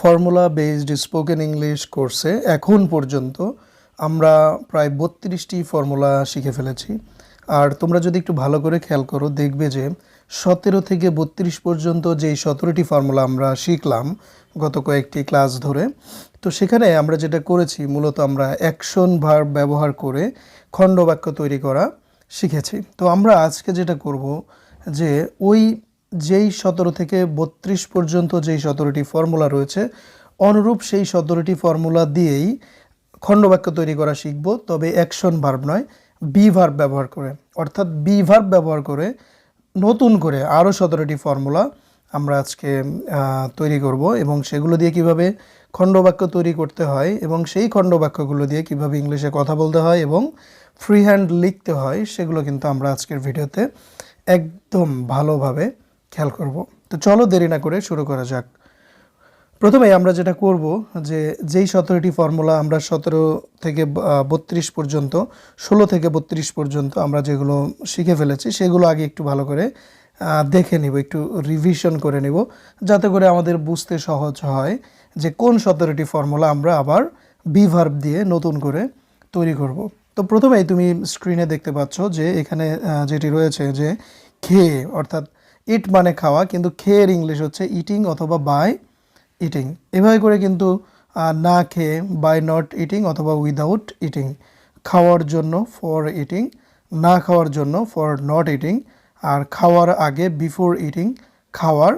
Formula based spoken English কোর্সে এখন পর্যন্ত আমরা প্রায় বত্রিশটি ফর্মুলা শিখে ফেলেছি। আর তোমরা যদি একটু ভালো করে খেয়াল করো, দেখবে যে সতেরো থেকে বত্রিশ পর্যন্ত যেই সতেরোটি ফর্মুলা আমরা শিখলাম গত কয়েকটি ক্লাস ধরে, তো সেখানে আমরা যেটা করেছি, মূলত আমরা অ্যাকশন ভার ব্যবহার করে খণ্ডবাক্য তৈরি করা শিখেছি। তো আমরা আজকে যেটা করব যে ওই যেই সতেরো থেকে বত্রিশ পর্যন্ত যেই সতেরোটি ফর্মুলা রয়েছে, অনুরূপ সেই সতেরোটি ফর্মুলা দিয়েই খণ্ডবাক্য তৈরি করা শিখব। তবে অ্যাকশন ভার্ব নয়, বি ভার্ব ব্যবহার করে। অর্থাৎ বি ভার্ব ব্যবহার করে নতুন করে আরও সতেরোটি ফর্মুলা আমরা আজকে তৈরি করব এবং সেগুলো দিয়ে কীভাবে খণ্ডবাক্য তৈরি করতে হয় এবং সেই খণ্ডবাক্যগুলো দিয়ে কীভাবে ইংলিশে কথা বলতে হয় এবং ফ্রি হ্যান্ড লিখতে হয়, সেগুলো কিন্তু আমরা আজকের ভিডিওতে একদম ভালোভাবে খেয়াল করব। তো চলো দেরি না করে শুরু করা যাক। প্রথমে আমরা যেটা করব যে যেই সতেরোটি ফর্মুলা আমরা সতেরো থেকে বত্রিশ পর্যন্ত, ষোলো থেকে বত্রিশ পর্যন্ত আমরা যেগুলো শিখে ফেলেছি, সেগুলো আগে একটু ভালো করে দেখে নিব, একটু রিভিশন করে নিব, যাতে করে আমাদের বুঝতে সহজ হয় যে কোন সতেরোটি ফর্মুলা আমরা আবার বিভার্ব দিয়ে নতুন করে তৈরি করব। তো প্রথমেই তুমি স্ক্রিনে দেখতে পাচ্ছ যে এখানে যেটি রয়েছে যে খেয়ে অর্থাৎ ইট মানে খাওয়া, কিন্তু খেয়ের ইংলিশ হচ্ছে ইটিং অথবা বাই ইটিং এভাবে করে কিন্তু না খেয়ে বাই নট ইটিং অথবা উইদাউট ইটিং খাওয়ার জন্য ফর ইটিং না খাওয়ার জন্য ফর নট ইটিং আর খাওয়ার আগে বিফোর ইটিং খাওয়ার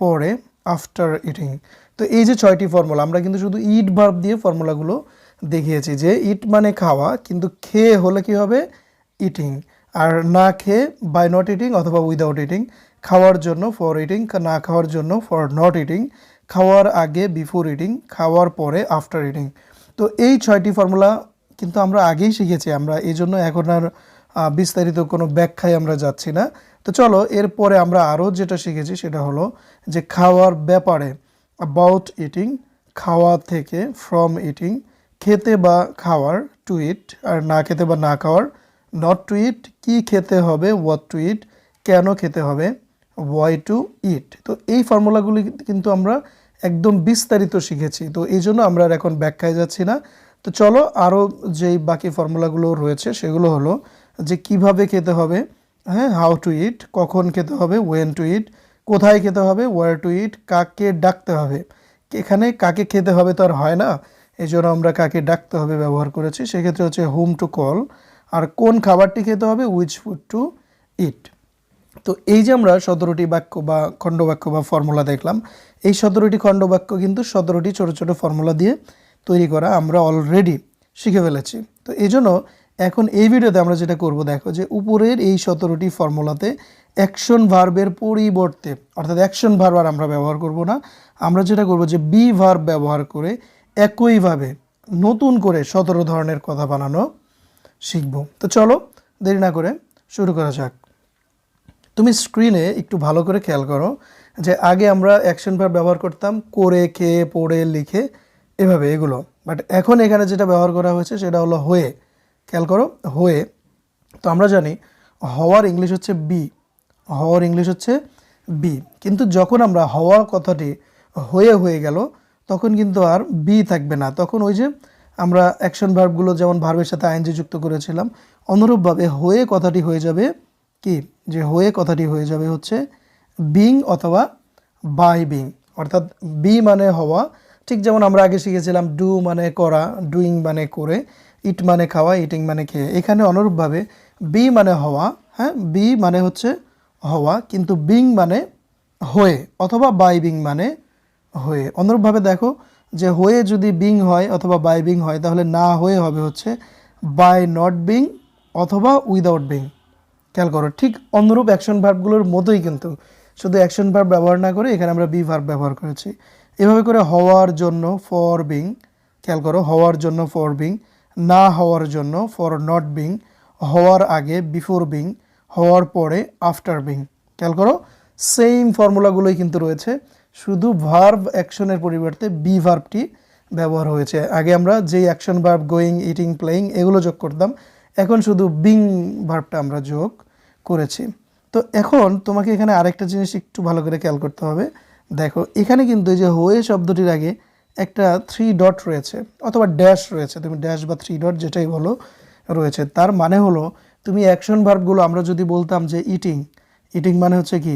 পরে আফটার ইটিং তো এই যে ছয়টি ফর্মুলা আমরা কিন্তু শুধু ইট ভার্ব দিয়ে ফর্মুলাগুলো দেখিয়েছি যে ইট মানে খাওয়া, কিন্তু খেয়ে হলে কি হবে? ইটিং আর না খেয়ে বাই নট ইটিং অথবা উইদাউট ইটিং খাওয়ার জন্য ফর ইটিং না খাওয়ার জন্য ফর নট ইটিং খাওয়ার আগে বিফোর ইটিং খাওয়ার পরে আফটার ইটিং তো এই ছয়টি ফর্মুলা কিন্তু আমরা আগেই শিখেছি, আমরা এই জন্য এখন আর বিস্তারিত কোনো ব্যাখ্যায় আমরা যাচ্ছি না। তো চলো, এরপরে আমরা আরও যেটা শিখেছি সেটা হলো যে খাওয়ার ব্যাপারে অ্যাবাউট ইটিং খাওয়া থেকে ফ্রম ইটিং খেতে বা খাওয়ার টু ইট আর না খেতে বা না খাওয়ার নট টু ইট কী খেতে হবে হোয়াট টু ইট কেন খেতে হবে ওয়াই টু ইট তো এই ফর্মুলাগুলি কিন্তু আমরা একদম বিস্তারিত শিখেছি। তো এই জন্য আমরা আর এখন ব্যাখ্যায় যাচ্ছি না। তো চলো আরও যেই বাকি ফর্মুলাগুলো রয়েছে, সেগুলো হলো যে কীভাবে খেতে হবে হ্যাঁ হাউ টু ইট কখন খেতে হবে ওয়েন টু ইট কোথায় খেতে হবে ওয়ার টু ইট কাকে ডাকতে হবে। এখানে কাকে খেতে হবে তো আর হয় না, এই জন্য আমরা কাকে ডাকতে হবে ব্যবহার করেছি, সেক্ষেত্রে হচ্ছে হোম টু কল আর কোন খাবারটি খেতে হবে উইচ ফুড টু ইট তো এই যে আমরা সতেরোটি বাক্য বা খণ্ডবাক্য বা ফর্মুলা দেখলাম, এই সতেরোটি খণ্ডবাক্য কিন্তু সতেরোটি ছোট ছোট ফর্মুলা দিয়ে তৈরি করা আমরা অলরেডি শিখে ফেলেছি। তো এই জন্য এখন এই ভিডিওতে আমরা যেটা করব, দেখো যে উপরের এই সতেরোটি ফর্মুলাতে অ্যাকশন ভার্বের পরিবর্তে, অর্থাৎ অ্যাকশন ভার্ব আর আমরা ব্যবহার করব না, আমরা যেটা করব যে বি ভার্ব ব্যবহার করে একইভাবে নতুন করে সতেরো ধরনের কথা বানানো শিখব। তো চলো দেরি না করে শুরু করা যাক। তুমি স্ক্রিনে একটু ভালো করে খেয়াল করো যে আগে আমরা অ্যাকশন ভার্ব ব্যবহার করতাম করে খেয়ে পড়ে, লিখে এভাবে এগুলো। বাট এখন এখানে যেটা ব্যবহার করা হয়েছে সেটা হলো হয়ে। খেয়াল করো, হয়ে। তো আমরা জানি হওয়ার ইংলিশ হচ্ছে বি হওয়ার ইংলিশ হচ্ছে বি কিন্তু যখন আমরা হওয়া কথাটি হয়ে হয়ে গেল, তখন কিন্তু আর বি থাকবে না। তখন ওই যে আমরা অ্যাকশন ভার্বগুলো যেমন ভার্বের সাথে আইনজি যুক্ত করেছিলাম, অনুরূপভাবে হয়ে কথাটি হয়ে যাবে কি? যে হয়ে কথাটি হয়ে যাবে হচ্ছে বিং অথবা বাই বিং অর্থাৎ বি মানে হওয়া। ঠিক যেমন আমরা আগে শিখেছিলাম ডু মানে করা ডুইং মানে করে ইট মানে খাওয়া ইটিং মানে খেয়ে। এখানে অনুরূপভাবে বি মানে হওয়া হ্যাঁ? বি মানে হচ্ছে হওয়া, কিন্তু বিং মানে হয়ে অথবা বাই বিং মানে হয়ে। অনুরূপভাবে দেখো যে হয়ে যদি বিং হয় অথবা বাই বিং হয়, তাহলে না হয়ে হবে হচ্ছে বাই নট বিং অথবা উইদাউট বিং খেয়াল করো, ঠিক অনুরূপ অ্যাকশন ভার্বগুলোর মতোই কিন্তু শুধু অ্যাকশন ভার্ব ব্যবহার না করে এখানে আমরা বি ভার্ব ব্যবহার করেছি। এভাবে করে হওয়ার জন্য ফর বিং খেয়াল করো, হওয়ার জন্য ফর বিং না হওয়ার জন্য ফর নট বিং হওয়ার আগে বিফোর বিং হওয়ার পরে আফটার বিং খেয়াল করো। সেম ফর্মুলাগুলোই কিন্তু রয়েছে, শুধু ভার্ব অ্যাকশনের পরিবর্তে বি ভার্বটি ব্যবহার হয়েছে। আগে আমরা যেই action verb going eating playing এগুলো যোগ করতাম এখন শুধু বিং ভার্বটা আমরা যোগ করেছি। তো এখন তোমাকে এখানে আরেকটা জিনিস একটু ভালো করে খেয়াল করতে হবে। দেখো, এখানে কিন্তু এই যে হয়ে শব্দটির আগে একটা থ্রি ডট রয়েছে, অথবা ড্যাশ রয়েছে, তুমি ড্যাশ বা থ্রি ডট যেটাই বলো রয়েছে। তার মানে হলো, তুমি অ্যাকশন ভার্বগুলো আমরা যদি বলতাম যে ইটিং ইটিং মানে হচ্ছে কি?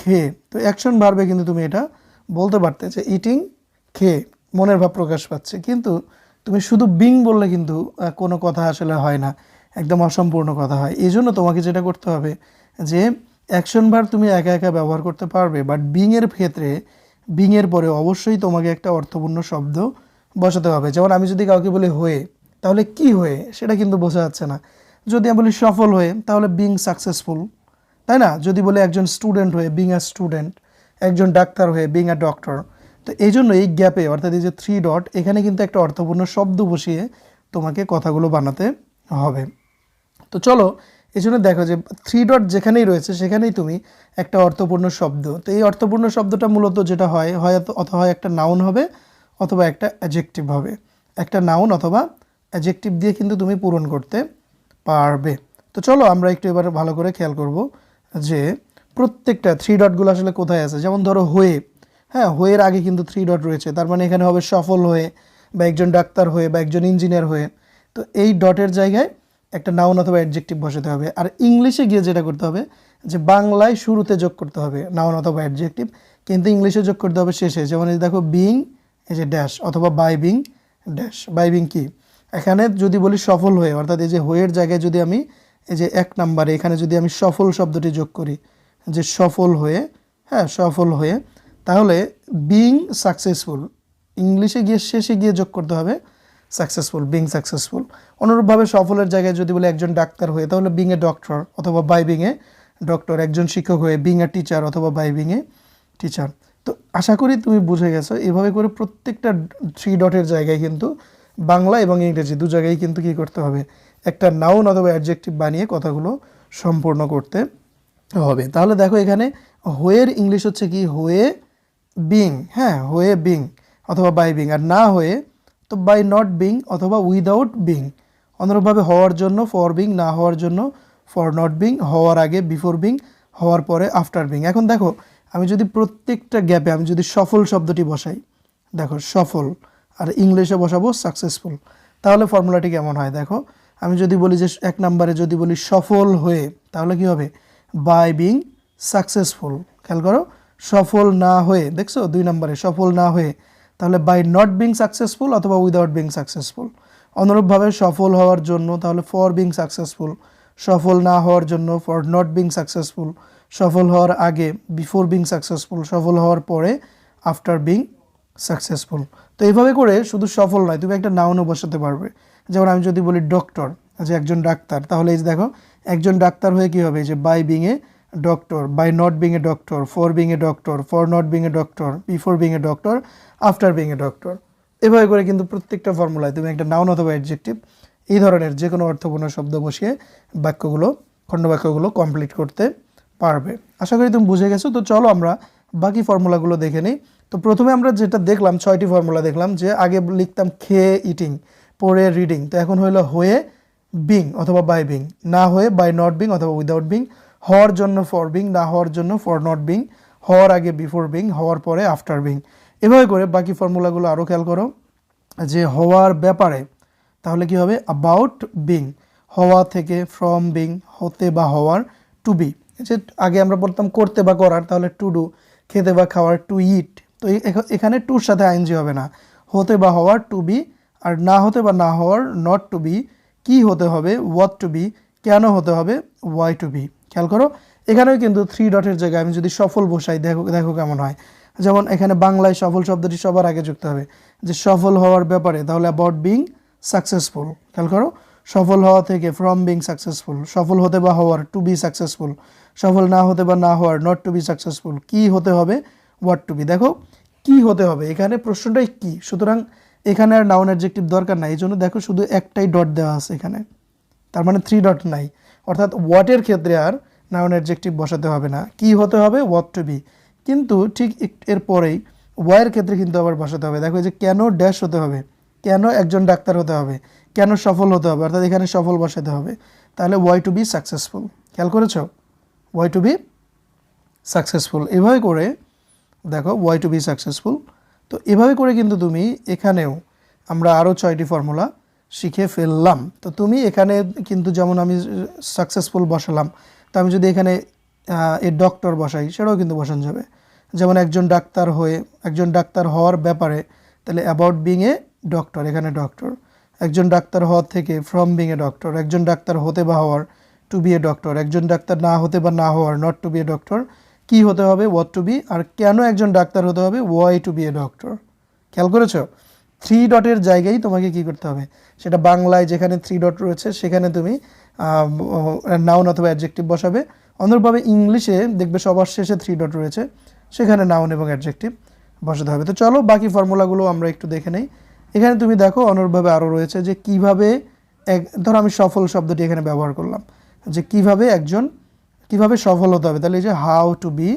খেয়ে। তো অ্যাকশন ভার্বে কিন্তু তুমি এটা বলতে পারতে যে ইটিং খেয়ে, মনের ভাব প্রকাশ পাচ্ছে। কিন্তু তুমি শুধু বিং বললে কিন্তু কোনো কথা আসলে হয় না। একদম অসম্পূর্ণ কথা হয়। এই জন্য তোমাকে যেটা করতে হবে যে অ্যাকশন ভার তুমি একা একা ব্যবহার করতে পারবে বাট বিংয়ের ক্ষেত্রে বিংয়ের পরে অবশ্যই তোমাকে একটা অর্থপূর্ণ শব্দ বসাতে হবে। যেমন আমি যদি কাউকে বলি হয়ে তাহলে কি হয়ে? সেটা কিন্তু বোঝা যাচ্ছে না। যদি আমি বলি সফল হয়ে তাহলে বিং সাকসেসফুল তাই না? যদি বলে একজন স্টুডেন্ট হয়ে বিং আ স্টুডেন্ট একজন ডাক্তার হয়ে বিং আ ডক্টর তো এই জন্য এই গ্যাপে অর্থাৎ এই যে থ্রি ডট এখানে কিন্তু একটা অর্থপূর্ণ শব্দ বসিয়ে তোমাকে কথাগুলো বানাতে হবে। তো চলো, এই জন্য দেখো যে থ্রি ডট যেখানেই রয়েছে, সেখানেই তুমি একটা অর্থপূর্ণ শব্দ। তো এই অর্থপূর্ণ শব্দটা মূলত যেটা হয় হয় অথবা হয় একটা নাউন হবে, অথবা একটা অ্যাজেক্টিভ হবে। একটা নাউন অথবা অ্যাজেক্টিভ দিয়ে কিন্তু তুমি পূরণ করতে পারবে। তো চলো, আমরা একটু এবার ভালো করে খেয়াল করব যে প্রত্যেকটা থ্রি ডটগুলো আসলে কোথায় আছে। যেমন ধরো, হয়ে। হ্যাঁ হয়ের আগে কিন্তু থ্রি ডট রয়েছে। তার মানে এখানে হবে সফল হয়ে, বা একজন ডাক্তার হয়ে, বা একজন ইঞ্জিনিয়ার হয়ে। তো এই ডটের জায়গায় একটা নাউন অথবা অ্যাডজেক্টিভ বসাতে হবে। আর ইংলিশে গিয়ে যেটা করতে হবে, যে বাংলায় শুরুতে যোগ করতে হবে নাউন অথবা অ্যাডজেক্টিভ কিন্তু ইংলিশে যোগ করতে হবে শেষে। যেমন এই দেখো বিং এই যে ড্যাশ অথবা by being dash by being কি? এখানে যদি বলি সফল হয়ে, অর্থাৎ এই যে হয়ের জায়গায় যদি আমি এই যে এক নাম্বারে এখানে যদি আমি সফল শব্দটি যোগ করি, যে সফল হয়ে হ্যাঁ সফল হয়ে, তাহলে বিং সাকসেসফুল ইংলিশে গিয়ে শেষে গিয়ে যোগ করতে হবে সাকসেসফুল বিং সাকসেসফুল অনুরূপভাবে সফলের জায়গায় যদি বলে একজন ডাক্তার হয়ে, তাহলে বিং এ ডক্টর অথবা বাই বিং এ ডক্টর একজন শিক্ষক হয়ে বিং এ টিচার অথবা বাই বিং এ টিচার তো আশা করি তুমি বুঝে গেছো, এভাবে করে প্রত্যেকটা থ্রি ডটের জায়গায় কিন্তু বাংলা এবং ইংরেজি দু জায়গায় কিন্তু কী করতে হবে? একটা নাউন অথবা অ্যাডজেক্টিভ বানিয়ে কথাগুলো সম্পূর্ণ করতে হবে। তাহলে দেখো এখানে হয়ের ইংলিশ হচ্ছে কি? হয়ে বিং হ্যাঁ হয়ে বিং অথবা বাই বিং আর না হয়ে তো বাই নট বিং অথবা উইদাউট বিং অনুরূপভাবে হওয়ার জন্য ফর বিং না হওয়ার জন্য ফর নট বিং হওয়ার আগে বিফোর বিং হওয়ার পরে আফটার বিং এখন দেখো, আমি যদি প্রত্যেকটা গ্যাপে আমি যদি সফল শব্দটি বসাই, দেখো, সফল, আর ইংলিশে বসাবো সাকসেসফুল তাহলে ফর্মুলাটি কেমন হয়? দেখো, আমি যদি বলি যে এক নম্বরে যদি বলি সফল হয়ে, তাহলে কি হবে? বাই বিং সাকসেসফুল খেয়াল করো, সফল না হয়ে, দেখছ? দুই নম্বরে সফল না হয়ে তাহলে বাই নট বিং সাকসেসফুল অথবা উইদাউট বিং সাকসেসফুল অনুরূপভাবে সফল হওয়ার জন্য তাহলে ফর বিং সাকসেসফুল সফল না হওয়ার জন্য ফর নট বিং সাকসেসফুল সফল হওয়ার আগে বিফোর বিং সাকসেসফুল সফল হওয়ার পরে আফটার বিং সাকসেসফুল তো এইভাবে করে শুধু সফল নয়, তুমি একটা নাউনও বসাতে পারবে। যেমন আমি যদি বলি ডক্টর যে একজন ডাক্তার, তাহলে এই যে দেখো, একজন ডাক্তার হয়ে কী হবে? যে by being a doctor by not being a doctor for being a doctor for not being a doctor before being a doctor after being a doctor এভাবে করে কিন্তু প্রত্যেকটা ফর্মুলায় তুমি একটা নাউন অথবা অ্যাডজেক্টিভ এই ধরনের যে কোনো অর্থপূর্ণ শব্দ বসিয়ে বাক্যগুলো, খণ্ডবাক্যগুলো কমপ্লিট করতে পারবে। আশা করি তুমি বুঝে গেছো, তো চলো আমরা বাকি ফর্মুলাগুলো দেখে নিই। তো প্রথমে আমরা যেটা দেখলাম, ছয়টি ফর্মুলা দেখলাম, যে আগে লিখতাম খেয়ে ইটিং, পরে রিডিং। তো এখন হলো হয়ে বিং অথবা বাই বিং না হয়ে বাই নট বিং অথবা উইদাউট বিং হওয়ার জন্য ফর বিং না হওয়ার জন্য ফর নট বিং হওয়ার আগে বিফোর বিং হওয়ার পরে আফটার বিং এভাবে করে বাকি ফর্মুলাগুলো আরও খেয়াল করো, যে হওয়ার ব্যাপারে, তাহলে কি হবে? অ্যাবাউট বিং হওয়া থেকে ফ্রম বিং হতে বা হওয়ার টু বি যে আগে আমরা বলতাম করতে বা করার, তাহলে টু ডু খেতে বা খাওয়ার টু ইট তো এখানে টুর সাথে আইনজি হবে না। হতে বা হওয়ার টু বি আর না হতে বা না হওয়ার নট টু বি কি হতে হবে? ওয়াট টু বি কেন হতে হবে? ওয়াই টু বি খেয়াল করো। এখানেও কিন্তু থ্রি ডটের জায়গায় আমি যদি সফল বসাই, দেখো দেখো কেমন হয়। যেমন এখানে বাংলায় সফল শব্দটি সবার আগে যুক্ত হবে। যে সফল হওয়ার ব্যাপারে, তাহলে অ্যাবাউট বিং সাকসেসফুল খেয়াল করো। সফল হওয়া থেকে ফ্রম বিং সাকসেসফুল সফল হতে বা হওয়ার টু বি সাকসেসফুল সফল না হতে বা না হওয়ার নট টু বি সাকসেসফুল কি হতে হবে হোয়াট টু বি দেখো, কি হতে হবে? এখানে প্রশ্নটাই কি? সুতরাং এখানে আর নাউন অ্যাডজেক্টিভ দরকার নাই, এই জন্য দেখো শুধু একটাই ডট দেওয়া আছে এখানে। তার মানে থ্রি ডট নাই। অর্থাৎ ওয়াটের ক্ষেত্রে আর নাউন অ্যাডজেক্টিভ বসাতে হবে না। কি হতে হবে? ওয়াট টু বি কিন্তু ঠিক এর পরেই ওয়াইয়ের ক্ষেত্রে কিন্তু আবার বসাতে হবে। দেখো যে কেন ড্যাশ হতে হবে? কেন একজন ডাক্তার হতে হবে? কেন সফল হতে হবে? অর্থাৎ এখানে সফল বসাতে হবে। তাহলে ওয়াই টু বি সাকসেসফুল খেয়াল করেছ? ওয়াই টু বি সাকসেসফুল এভাবে করে দেখো ওয়াই টু বি সাকসেসফুল তো এভাবে করে কিন্তু তুমি এখানেও আমরা আরও ছয়টি ফর্মুলা শিখে ফেললাম। তো তুমি এখানে কিন্তু যেমন আমি সাকসেসফুল বসালাম, তো আমি যদি এখানে এ ডক্টর বসাই, সেটাও কিন্তু বসানো যাবে। যেমন একজন ডাক্তার হয়ে, একজন ডাক্তার হওয়ার ব্যাপারে, তাহলে অ্যাবাউট বিং এ ডক্টর এখানে ডক্টর একজন ডাক্তার হওয়ার থেকে ফ্রম বিং এ ডক্টর একজন ডাক্তার হতে বা হওয়ার টু বি এ ডক্টর একজন ডাক্তার না হতে বা না হওয়ার not to be a doctor কী হতে হবে? ওয়াট টু বি আর কেন একজন ডাক্তার হতে হবে? Why to be a doctor খেয়াল করেছ? থ্রি ডটের জায়গায় তোমাকে কি করতে হবে? সেটা বাংলায় যেখানে থ্রি ডট রয়েছে, সেখানে তুমি নাউন অথবা অ্যাডজেক্টিভ বসাবে। অনুরূপভাবে ইংলিশে দেখবে সবার শেষে থ্রি ডট রয়েছে, সেখানে নাউন এবং অ্যাডজেক্টিভ বসাতে হবে। তো চলো বাকি ফর্মুলাগুলো আমরা একটু দেখে নেই। এখানে তুমি দেখো অনুরূপভাবে আরও রয়েছে যে কীভাবে এক, ধরো আমি সফল শব্দটি এখানে ব্যবহার করলাম, যে কীভাবে একজন, কীভাবে সফল হতে হবে? তাহলে এই যে how to be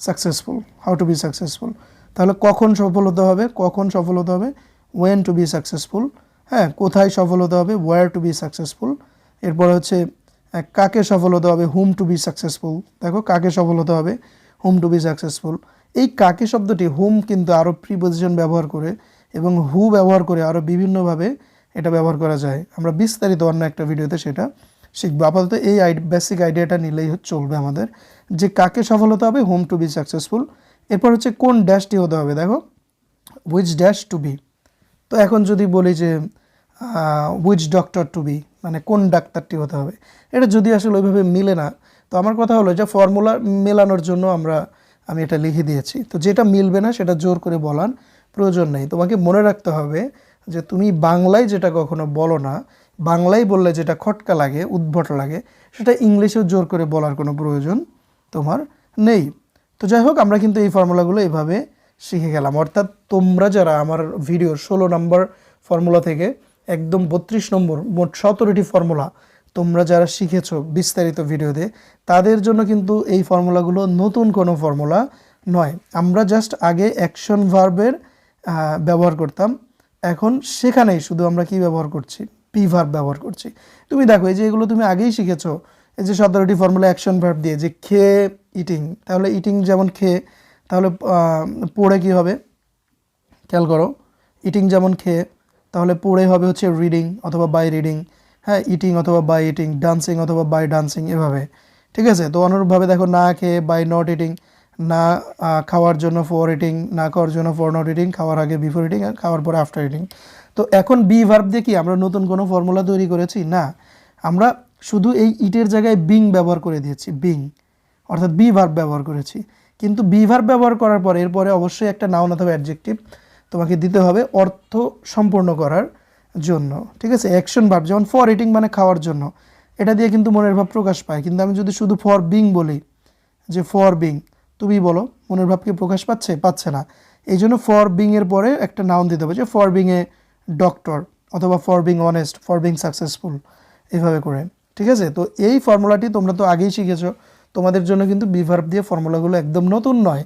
successful how to be successful তাহলে কখন সফল হতে হবে, কখন সফল হতে হবে? ওয়েন টু বি সাকসেসফুল হ্যাঁ কোথায় সফল হতে হবে ওয়ার টু বি সাকসেসফুল এরপর হচ্ছে কাকে সফল হতে হবে হুম টু বি সাকসেসফুল দেখো কাকে সফল হতে হবে হুম টু বি সাকসেসফুল এই কাকে শব্দটি হুম কিন্তু আরও প্রিপোজিশন ব্যবহার করে এবং হু ব্যবহার করে আরও বিভিন্নভাবে এটা ব্যবহার করা যায়। আমরা বিস্তারিত অন্য একটা ভিডিওতে সেটা শিখব। আপাতত এই বেসিক আইডিয়াটা নিলেই চলবে আমাদের। যে কাকে সফল হতে হবে হোম টু বি সাকসেসফুল এরপর হচ্ছে কোন ড্যাশটি হতে হবে, দেখো উইচ ড্যাশ টু বি তো এখন যদি বলি যে উইচ ডক্টর টু বি মানে কোন ডাক্তারটি হতে হবে, এটা যদি আসলে ওইভাবে মিলে না, তো আমার কথা হলো যে ফর্মুলা মেলানোর জন্য আমরা, আমি এটা লিখে দিয়েছি। তো যেটা মিলবে না সেটা জোর করে বলার প্রয়োজন নেই। তোমাকে মনে রাখতে হবে যে তুমি বাংলায় যেটা কখনো বলো না, বাংলায় বললে যেটা খটকা লাগে, উদ্ভট লাগে, সেটা ইংলিশেও জোর করে বলার কোনো প্রয়োজন তোমার নেই। তো যাই হোক, আমরা কিন্তু এই ফর্মুলাগুলো এভাবে শিখে গেলাম। অর্থাৎ তোমরা যারা আমার ভিডিও ষোলো নম্বর ফর্মুলা থেকে একদম বত্রিশ নম্বর মোট সতেরোটি ফর্মুলা তোমরা যারা শিখেছো বিস্তারিত ভিডিওতে তাদের জন্য কিন্তু এই ফর্মুলাগুলো নতুন কোনো ফর্মুলা নয়। আমরা জাস্ট আগে অ্যাকশন ভার্বের ব্যবহার করতাম। এখন সেখানেই শুধু আমরা কি ব্যবহার করছি? পি ভার্ব ব্যবহার করছি। তুমি দেখো, এই যে এগুলো তুমি আগেই শিখেছো, এই যে সতেরোটি ফর্মুলা অ্যাকশন ভার্ব দিয়ে, যে খেয়ে ইটিং তাহলে ইটিং যেমন খেয়ে তাহলে পড়ে কি হবে? খেয়াল করো ইটিং যেমন খেয়ে, তাহলে পড়ে হবে হচ্ছে রিডিং অথবা বাই রিডিং হ্যাঁ ইটিং অথবা বাই ইটিং ডান্সিং অথবা বাই ডান্সিং এভাবে, ঠিক আছে? তো অনুরূপভাবে দেখো, না খেয়ে বাই নট ইটিং না খাওয়ার জন্য ফর ইটিং না খাওয়ার জন্য ফর নট ইটিং খাওয়ার আগে বিফোর ইটিং আর খাওয়ার পরে আফটার ইটিং তো এখন বি ভার্ব দিয়ে কি, আমরা নতুন কোনো ফর্মুলা তৈরি করেছি? না, আমরা শুধু এই ইটের জায়গায় বিং ব্যবহার করে দিয়েছি বিং অর্থাৎ বি ভার্ব ব্যবহার করেছি। কিন্তু বি ভার্ব ব্যবহার করার পরে এরপরে অবশ্যই একটা নাউন অথবা অ্যাডজেক্টিভ তোমাকে দিতে হবে অর্থ সম্পূর্ণ করার জন্য। ঠিক আছে? অ্যাকশন ভার্ব যেমন ফর ইটিং মানে খাওয়ার জন্য। এটা দিয়ে কিন্তু মনের ভাব প্রকাশ পায়। কিন্তু আমি যদি শুধু ফর বিং বলি, যে ফর বিং তুমি বলো, মনের ভাবকে প্রকাশ পাচ্ছে? পাচ্ছে না। এই জন্য ফর বিং এর পরে একটা নাউন দিতে হবে, যে ফর বিং এ ডক্টর অথবা for being honest for being successful এভাবে করে। ঠিক আছে? তো এই ফর্মুলাটি তোমরা তো আগেই শিখেছো। তোমাদের জন্য কিন্তু বিভার্ব দিয়ে ফর্মুলাগুলো একদম নতুন নয়।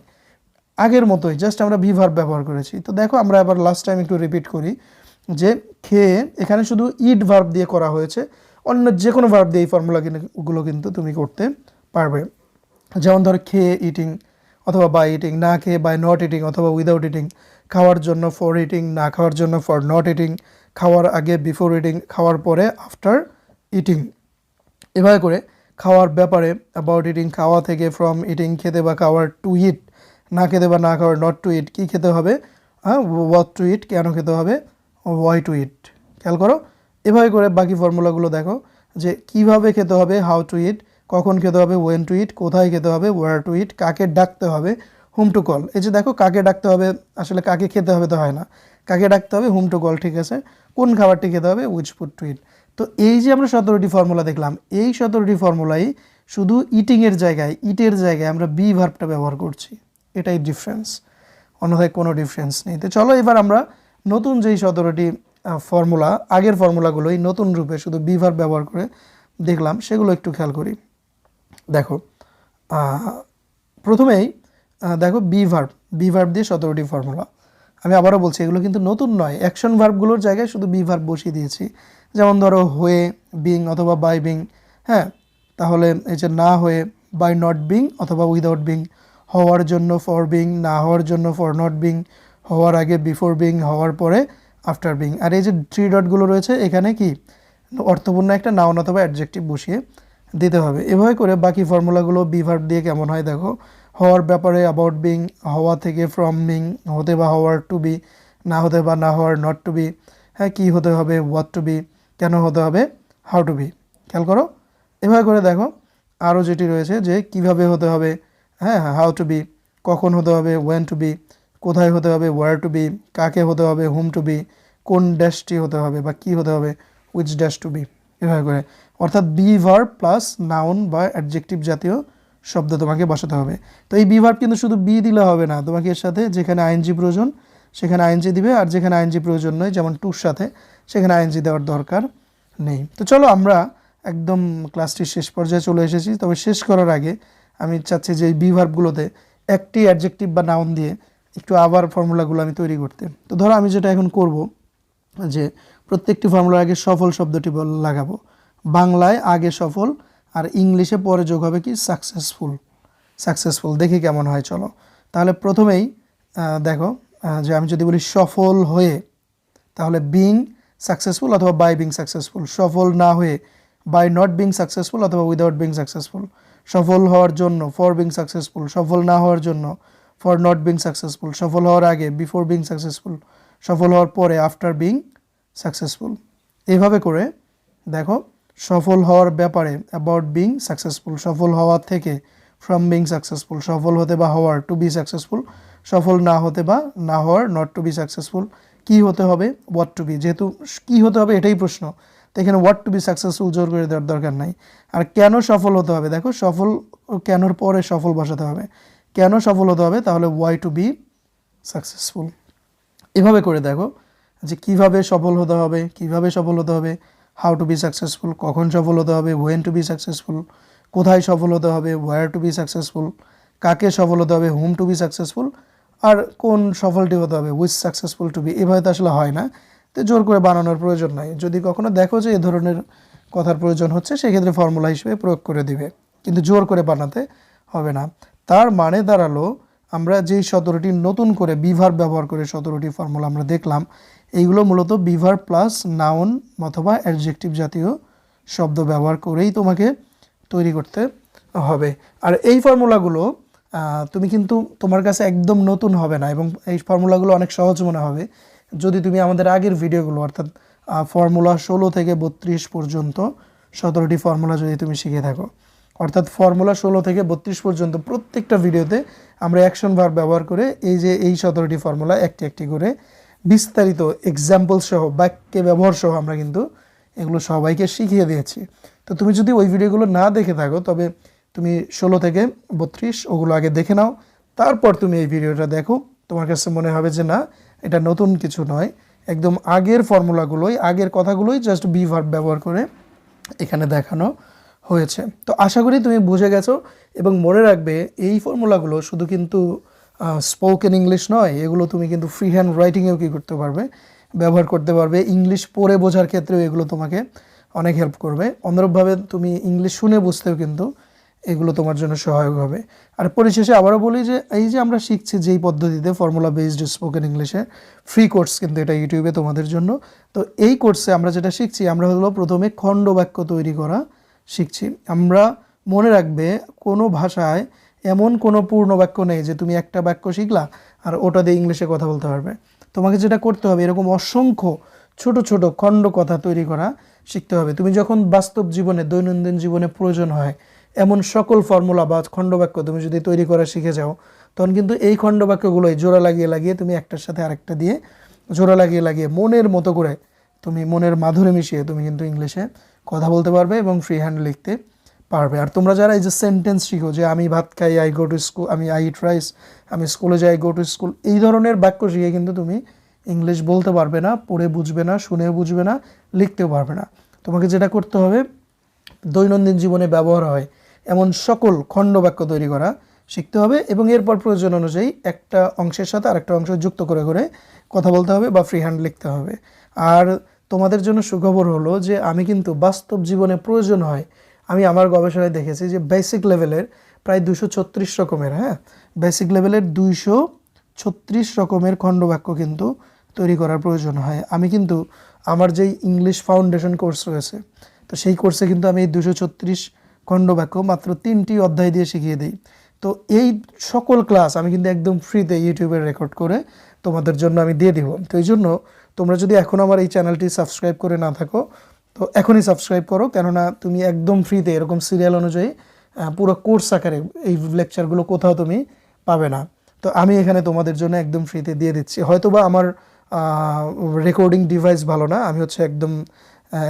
আগের মতোই জাস্ট আমরা ভিভার্ব ব্যবহার করেছি। তো দেখো, আমরা আবার লাস্ট টাইম একটু রিপিট করি যে খেয়ে এখানে শুধু ইট ভার্ব দিয়ে করা হয়েছে। অন্য যে কোনো ভার্ব দিয়ে এই ফর্মুলাগুলো কিন্তু তুমি করতে পারবে। যেমন ধরো খেয়ে ইটিং অথবা বাই ইটিং না খেয়ে বাই নট ইটিং অথবা উইদাউট ইটিং খাওয়ার জন্য ফর ইটিং না খাওয়ার জন্য ফর নট ইটিং খাওয়ার আগে বিফোর ইটিং খাওয়ার পরে আফটার ইটিং এভাবে করে খাওয়ার ব্যাপারে অ্যাবাউট ইটিং খাওয়া থেকে ফ্রম ইটিং খেতে বা খাওয়ার টু ইট না খেতে বা না খাওয়ার নট টু ইট কী খেতে হবে? হ্যাঁ ওয়াট টু ইট কেন খেতে হবে? ওয়াই টু ইট খেয়াল করো। এভাবে করে বাকি ফর্মুলাগুলো দেখো, যে কীভাবে খেতে হবে হাউ টু ইট কখন খেতে হবে ওয়েন টু ইট কোথায় খেতে হবে ওয়ার টু ইট কাকে ডাকতে হবে হুম টু কল এই যে দেখো, কাকে ডাকতে হবে, আসলে কাকে খেতে হবে তো হয় না। কাকে ডাকতে হবে হুম টু কল ঠিক আছে? কোন খাবারটি খেতে হবে উইচ ফুড টু ইট তো এই যে আমরা সতেরোটি ফর্মুলা দেখলাম, এই সতেরোটি ফর্মুলাই শুধু ইটিংয়ের জায়গায় ইটের জায়গায় আমরা বি ভার্বটা ব্যবহার করছি। এটাই ডিফারেন্স অন্যথায় কোনো ডিফারেন্স নেই। তো চলো এবার আমরা নতুন যেই সতেরোটি ফর্মুলা আগের ফর্মুলাগুলোই নতুন রূপে শুধু বি ভার্ব ব্যবহার করে দেখলাম, সেগুলো একটু খেয়াল করি। দেখো প্রথমেই দেখো বি ভার্ব বি ভার্ব দিয়ে সতেরোটি ফর্মুলা আমি আবারও বলছি, এগুলো কিন্তু নতুন নয়। অ্যাকশন ভার্বগুলোর জায়গায় শুধু বি ভার্ব বসিয়ে দিয়েছি। যেমন ধরো, হয়ে বিং অথবা বাই বিং হ্যাঁ? তাহলে এই যে না হয়ে বাই নট বিং অথবা উইদাউট বিং হওয়ার জন্য ফর বিং না হওয়ার জন্য ফর নট বিং হওয়ার আগে বিফোর বিং হওয়ার পরে আফটার বিং আর এই যে থ্রি ডটগুলো রয়েছে, এখানে কি? অর্থপূর্ণ একটা নাউন অথবা অ্যাডজেক্টিভ বসিয়ে দিতে হবে। এভাবে করে বাকি ফর্মুলাগুলো বি বিভার্ব দিয়ে কেমন হয় দেখো। হওয়ার ব্যাপারে অ্যাবাউট বিং হওয়া থেকে ফ্রম বিং হতে বা হওয়ার টু বি না হতে বা না হওয়ার নট টু বি হ্যাঁ কী হতে হবে হোয়াট টু বি কেন হতে হবে হাউ টু বি খেয়াল করো? এভাবে করে দেখো। আরও যেটি রয়েছে যে কীভাবে হতে হবে হ্যাঁ হাউ টু বি কখন হতে হবে ওয়েন টু বি কোথায় হতে হবে ওয়ার টু বি কাকে হতে হবে হুম টু বি কোন ড্যাশটি হতে হবে বা কী হতে হবে উইচ ড্যাশ টু বি এভাবে করে। অর্থাৎ বি ভার প্লাস নাউন বা অ্যাডজেক্টিভ জাতীয় শব্দ তোমাকে বসাতে হবে। তো এই বি ভার্ব কিন্তু শুধু বি দিলে হবে না, তোমাকে এর সাথে যেখানে আইএনজি প্রয়োজন, সেখানে আইএনজি দিবে, আর যেখানে আইএনজি প্রয়োজন নয়, যেমন টুর সাথে, সেখানে আইএনজি দেওয়ার দরকার নেই। তো চলো আমরা একদম ক্লাসটির শেষ পর্যায়ে চলে এসেছি। তবে শেষ করার আগে আমি চাচ্ছি যে এই বি ভার্বগুলোতে একটি অ্যাডজেক্টিভ বা নাউন দিয়ে একটু আবার ফর্মুলাগুলো আমি তৈরি করতে। তো ধরো আমি যেটা এখন করব, যে প্রত্যেকটি ফর্মুলার আগে সফল শব্দটি লাগাবো। বাংলায় আগে সফল আর ইংলিশে পরে যোগ হবে কি? সাকসেসফুল সাকসেসফুল দেখি কেমন হয়, চলো। তাহলে প্রথমেই দেখো যে আমি যদি বলি সফল হয়ে, তাহলে বিং সাকসেসফুল অথবা বাই বিং সাকসেসফুল সফল না হয়ে বাই নট বিং সাকসেসফুল অথবা উইদাউট বিং সাকসেসফুল সফল হওয়ার জন্য ফর বিং সাকসেসফুল সফল না হওয়ার জন্য ফর নট বিং সাকসেসফুল সফল হওয়ার আগে বিফোর বিং সাকসেসফুল সফল হওয়ার পরে আফটার বিং সাকসেসফুল এইভাবে করে, দেখো সফল হওয়ার ব্যাপারে অ্যাবাউট বিং সাকসেসফুল সফল হওয়া থেকে ফ্রম বিং সাকসেসফুল সফল হতে বা হওয়ার টু বি সাকসেসফুল সফল না হতে বা না হওয়ার নট টু বি সাকসেসফুল কি হতে হবে হোয়াট টু বি যেহেতু কি হতে হবে এটাই প্রশ্ন, তো এখানে হোয়াট টু বি সাকসেসফুল জোর করে দেওয়ার দরকার নাই। আর কেন সফল হতে হবে, দেখো সফল কেনর পরে সফল বসাতে হবে, কেন সফল হতে হবে, তাহলে ওয়াই টু বি সাকসেসফুল এভাবে করে দেখো যে কীভাবে সফল হতে হবে, কীভাবে সফল হতে হবে হাউ টু বি সাকসেসফুল, কখন সফল হতে হবে ওয়েন টু বি সাকসেসফুল কোথায় সফল হতে হবে ওয়ার টু বি সাকসেসফুল কাকে সফল হতে হবে হুম টু বি সাকসেসফুল আর কোন সফলটি হতে হবে উইথ সাকসেসফুল টু বি এভাবে তো আসলে হয় না। তো জোর করে বানানোর প্রয়োজন নাই। যদি কখনো দেখো যে এ ধরনের কথার প্রয়োজন হচ্ছে, সেক্ষেত্রে ফর্মুলা হিসেবে প্রয়োগ করে দিবে। কিন্তু জোর করে বানাতে হবে না। তার মানে দাঁড়াল, আমরা যেই সতেরোটি নতুন করে বিভার ব্যবহার করে সতেরোটি ফর্মুলা আমরা দেখলাম এইগুলো মূলত বিভার প্লাস নাউন অথবা অ্যাডজেক্টিভ জাতীয় শব্দ ব্যবহার করেই তোমাকে তৈরি করতে হবে। আর এই ফর্মুলাগুলো তুমি কিন্তু তোমার কাছে একদম নতুন হবে না এবং এই ফর্মুলাগুলো অনেক সহজ মনে হবে। যদি তুমি আমাদের আগের ভিডিওগুলো, অর্থাৎ ফর্মুলা ষোলো থেকে বত্রিশ পর্যন্ত, সতেরোটি ফর্মুলা যদি তুমি শিখে থাকো, অর্থাৎ ফর্মুলা ষোলো থেকে বত্রিশ পর্যন্ত প্রত্যেকটা ভিডিওতে আমরা অ্যাকশন ভার ব্যবহার করে এই যে এই সতেরোটি ফর্মুলা একটি একটি করে বিস্তারিত এক্সাম্পল সহ, বাক্যে ব্যবহার সহ আমরা কিন্তু এগুলো সবাইকে শিখিয়ে দিয়েছি। তো তুমি যদি ওই ভিডিওগুলো না দেখে থাকো, তবে তুমি ষোলো থেকে বত্রিশ ওগুলো আগে দেখে নাও। তারপর তুমি এই ভিডিওটা দেখো। তোমার কাছে মনে হবে যে, না, এটা নতুন কিছু নয়। একদম আগের ফর্মুলাগুলোই আগের কথাগুলোই জাস্ট বি ভার্ব ব্যবহার করে এখানে দেখানো হয়েছে। তো আশা করি তুমি বুঝে গেছো এবং মনে রাখবে, এই ফর্মুলাগুলো শুধু কিন্তু স্পোকেন ইংলিশ নয়, এগুলো তুমি কিন্তু ফ্রি হ্যান্ড রাইটিংয়েও কী করতে পারবে, ব্যবহার করতে পারবে ইংলিশ পড়ে বোঝার ক্ষেত্রেও এগুলো তোমাকে অনেক হেল্প করবে। অনুরূপভাবে তুমি ইংলিশ শুনে বুঝতেও কিন্তু এগুলো তোমার জন্য সহায়ক হবে। আর পরিশেষে আবারও বলি যে, এই যে আমরা শিখছি যেই পদ্ধতিতে ফর্মুলা বেসড স্পোকেন ইংলিশে ফ্রি কোর্স কিন্তু এটা ইউটিউবে তোমাদের জন্য। তো এই কোর্সে আমরা যেটা শিখছি, আমরা হলো প্রথমে খণ্ড বাক্য তৈরি করা শিখছি। আমরা মনে রাখবে কোনো ভাষায় এমন কোনো পূর্ণ বাক্য নেই যে তুমি একটা বাক্য শিখলা আর ওটা দিয়ে ইংলিশে কথা বলতে পারবে। তোমাকে যেটা করতে হবে, এরকম অসংখ্য ছোট ছোট খণ্ড কথা তৈরি করা শিখতে হবে। তুমি যখন বাস্তব জীবনে, দৈনন্দিন জীবনে প্রয়োজন হয়, এমন সকল ফর্মুলা বা খণ্ডবাক্য তুমি যদি তৈরি করা শিখে যাও, তখন কিন্তু এই খণ্ডবাক্যগুলোই জোড়া লাগিয়ে লাগিয়ে তুমি একটার সাথে আরেকটা দিয়ে জোড়া লাগিয়ে লাগিয়ে মনের মতো করে তুমি মনের মাধুরে মিশিয়ে তুমি কিন্তু ইংলিশে কথা বলতে পারবে এবং ফ্রি হ্যান্ড লিখতে পারবে। আর তোমরা যারা এই যে সেন্টেন্স শিখো যে আমি ভাত খাই আই গো টু স্কুল আমি আই ইট রাইস আমি স্কুলে যাই গো টু স্কুল এই ধরনের বাক্য শিখে কিন্তু তুমি ইংলিশ বলতে পারবে না, পড়ে বুঝবে না শুনে বুঝবে না, লিখতেও পারবে না। তোমাকে যেটা করতে হবে, দৈনন্দিন জীবনে ব্যবহার হয় এমন সকল খণ্ড বাক্য তৈরি করা শিখতে হবে এবং এরপর প্রয়োজন অনুযায়ী একটা অংশের সাথে আরেকটা অংশ যুক্ত করে করে কথা বলতে হবে বা ফ্রি হ্যান্ড লিখতে হবে। আর তোমাদের জন্য সুখবর হলো যে আমি কিন্তু বাস্তব জীবনে প্রয়োজন হয় আমি আমার গবেষণায় দেখেছি যে বেসিক লেভেলের প্রায় দুশো ছত্রিশ রকমের হ্যাঁ? বেসিক লেভেলের দুইশো ছত্রিশ রকমের খণ্ডবাক্য কিন্তু তৈরি করার প্রয়োজন হয়। আমি কিন্তু আমার যেই ইংলিশ ফাউন্ডেশন কোর্স রয়েছে, তো সেই কোর্সে কিন্তু আমি এই দুশো ছত্রিশ খণ্ডবাক্য মাত্র তিনটি অধ্যায় দিয়ে শিখিয়ে দিই। তো এই সকল ক্লাস আমি কিন্তু একদম ফ্রিতে ইউটিউবে রেকর্ড করে তোমাদের জন্য আমি দিয়ে দিব। তো এই জন্য তোমরা যদি এখন আমার এই চ্যানেলটি সাবস্ক্রাইব করে না থাকো তো এখনই সাবস্ক্রাইব করো, কেননা তুমি একদম ফ্রিতে এরকম সিরিয়াল অনুযায়ী পুরো কোর্স আকারে এই লেকচারগুলো কোথাও তুমি পাবে না। তো আমি এখানে তোমাদের জন্য একদম ফ্রিতে দিয়ে দিচ্ছি। হয়তোবা আমার রেকর্ডিং ডিভাইস ভালো না, আমি হচ্ছে একদম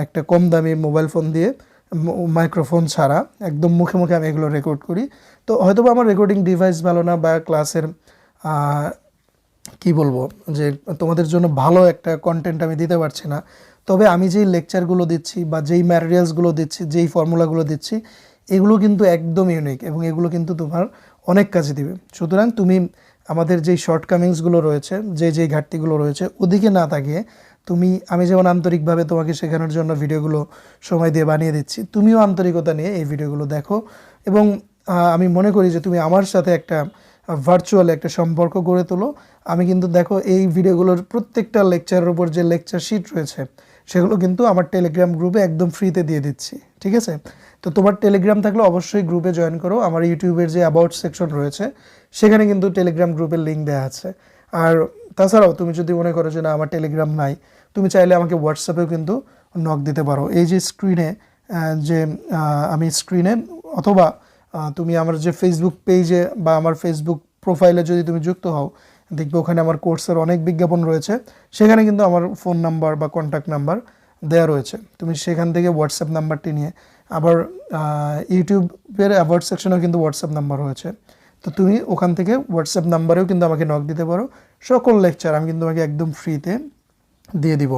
একটা কম দামি মোবাইল ফোন দিয়ে মাইক্রোফোন ছাড়া একদম মুখে মুখে আমি এগুলো রেকর্ড করি। তো হয়তোবা আমার রেকর্ডিং ডিভাইস ভালো না বা ক্লাসের কি বলব, যে তোমাদের জন্য ভালো একটা কন্টেন্ট আমি দিতে পারছি না তবে আমি যেই লেকচারগুলো দিচ্ছি বা যেই ম্যাটেরিয়ালসগুলো দিচ্ছি, যেই ফর্মুলাগুলো দিচ্ছি, এগুলো কিন্তু একদম ইউনিক এবং এগুলো কিন্তু তোমার অনেক কাজে দিবে। সুতরাং তুমি আমাদের যেই শর্টকামিংসগুলো রয়েছে, যে যেই ঘাটতিগুলো রয়েছে, ওদিকে না তাকিয়ে তুমি, আমি যেমন আন্তরিকভাবে তোমাকে শেখানোর জন্য ভিডিওগুলো সময় দিয়ে বানিয়ে দিচ্ছি, তুমিও আন্তরিকতা নিয়ে এই ভিডিওগুলো দেখো এবং আমি মনে করি যে তুমি আমার সাথে একটা ভার্চুয়াল একটা সম্পর্ক গড়ে তোলো। আমি কিন্তু দেখো এই ভিডিওগুলোর প্রত্যেকটা লেকচারের উপর যে লেকচার শিট রয়েছে সেগুলো কিন্তু আমার টেলিগ্রাম গ্রুপে একদম ফ্রিতে দিয়ে দিচ্ছি, ঠিক আছে? তো তোমার টেলিগ্রাম থাকলে অবশ্যই গ্রুপে জয়েন করো, আমার ইউটিউবের যে অ্যাবাউট সেকশন রয়েছে, সেখানে কিন্তু টেলিগ্রাম গ্রুপের লিঙ্ক দেওয়া আছে। আর তাছাড়াও তুমি যদি মনে করো যে না, আমার টেলিগ্রাম নাই, তুমি চাইলে আমাকে হোয়াটসঅ্যাপেও কিন্তু নক দিতে পারো। এই যে স্ক্রিনে যে আমি স্ক্রিনে অথবা তুমি আমার যে ফেসবুক পেজে বা আমার ফেসবুক প্রোফাইলে যদি তুমি যুক্ত হও দেখবে ওখানে আমার কোর্সের অনেক বিজ্ঞাপন রয়েছে। সেখানে কিন্তু আমার ফোন নাম্বার বা কন্ট্যাক্ট নাম্বার দেওয়া রয়েছে। তুমি সেখান থেকে হোয়াটসঅ্যাপ নাম্বারটি নিয়ে, আবার ইউটিউবের অ্যাওয়ার্ড সেকশনেও কিন্তু হোয়াটসঅ্যাপ নাম্বার রয়েছে। তো তুমি ওখান থেকে হোয়াটসঅ্যাপ নাম্বারেও কিন্তু আমাকে নক দিতে পারো। সকল লেকচার আমি কিন্তু তোমাকে একদম ফ্রিতে দিয়ে দিব।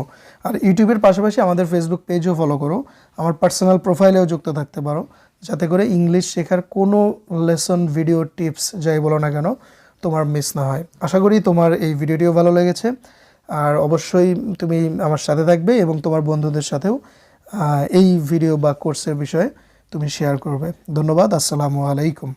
আর ইউটিউবের পাশাপাশি আমাদের ফেসবুক পেজও ফলো করো। আমার পার্সোনাল প্রোফাইলেও যুক্ত থাকতে পারো। যাতে করে ইংলিশ শেখার কোনো লেসন ভিডিও টিপস যাই বলো না কেন তোমার মিস না হয়। আশা করি তোমার এই ভিডিওটিও ভালো লেগেছে। আর অবশ্যই তুমি আমার সাথে থাকবে এবং তোমার বন্ধুদের সাথেও এই ভিডিও বা কোর্সের বিষয়ে তুমি শেয়ার করবে। ধন্যবাদ, আসসালামু আলাইকুম।